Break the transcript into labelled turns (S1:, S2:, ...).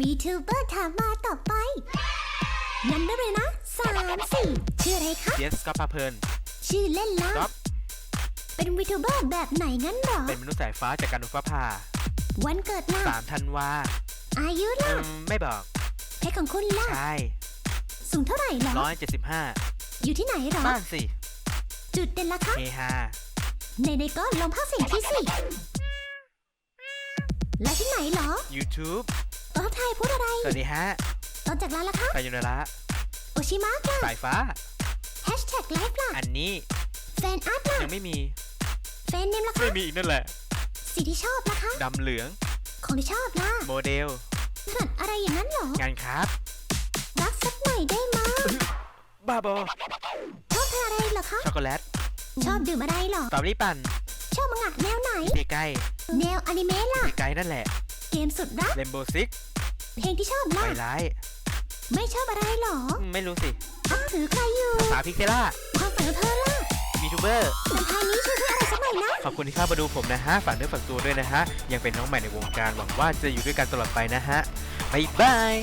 S1: VTuber ถามมาต่อไปงั้นได้เลยนะสามสี่ชื่ออะไรคะ
S2: เยสก็พาเพลิน
S1: ชื่อเล่นละ
S2: ก๊อฟ
S1: เป็น VTuber แบบไหนงั้นเหรอ
S2: เป็นมนุษย์สายฟ้าจากการนุฟ้าผ่า
S1: วันเกิดล่ะ
S2: สามธันวา
S1: อายุ
S2: อื
S1: ล่ะ
S2: มไม่บอก
S1: เพศของคุณล่ะ
S2: ใช่
S1: สูงเท่าไหร่เหรอ
S2: ร้อยเจ็ดสิบห้า
S1: อยู่ที่ไหนเหรอ
S2: บ้านสิ
S1: จุดเด่นล่ะคะ
S2: เฮฮา
S1: ในในๆก็ลองภาคเสียงที่สิ แล้วที่ไหนเหรอ
S2: YouTube
S1: ตอนทักทาย พูดอะไร
S2: สวัสดีฮะ
S1: ตอนจากร้านล่ะคะ
S2: สายุนระ
S1: โอชิมะล่ะ
S2: สายฟ้า
S1: แฮชแท็กไลฟ์ล่ะ
S2: อันนี้
S1: แฟนอาร์ตล่ะ
S2: ยังไม่มี
S1: แฟนเนมล่ะคะ
S2: ไม่มีอีกนั่นแหละ
S1: สีที่ชอบล่ะคะ
S2: ดำเหลือง
S1: ของที่ชอบล่ะ
S2: โมเดล
S1: ถนัดอะไรอย่างนั้นเหรอ
S2: งานครับ
S1: รักสักหน่อยได้มั้ย
S2: บ้าบอ
S1: ชอบทานอะไรเหรอคะ
S2: ช็อกโกแลต
S1: ชอบดื่มอะไรเหรอ
S2: สตรอเบอรี่ปั่น
S1: ชอบมังงะแนวไหน
S2: ใกล้
S1: แนวอนิเมะล่ะ
S2: ๆใกล้ๆนั่นแหละ
S1: เกมสุดรัก
S2: เรมโบซิก
S1: เพลงที่ชอบ
S2: ไฟ
S1: ล่ะ
S2: ร้าย
S1: ไม่ชอบอะไรเหรอ
S2: อืมไม่รู้สิ
S1: อะถือใครอยู่
S2: สาพิกเซล่า
S1: ความฝันของเธอล่ะ
S2: มีทูเบอร์
S1: ลำพายนี้ช่วยพูดอะไรสักหน่อยนะ
S2: ขอบคุณที่เข้ามาดูผมนะฮะ ฝากเนื้อฝากตัวด้วยนะฮะ ยังเป็นน้องใหม่ในวงการ หวังว่าจะอยู่ด้วยกันตลอดไปนะฮะ บ๊ายบาย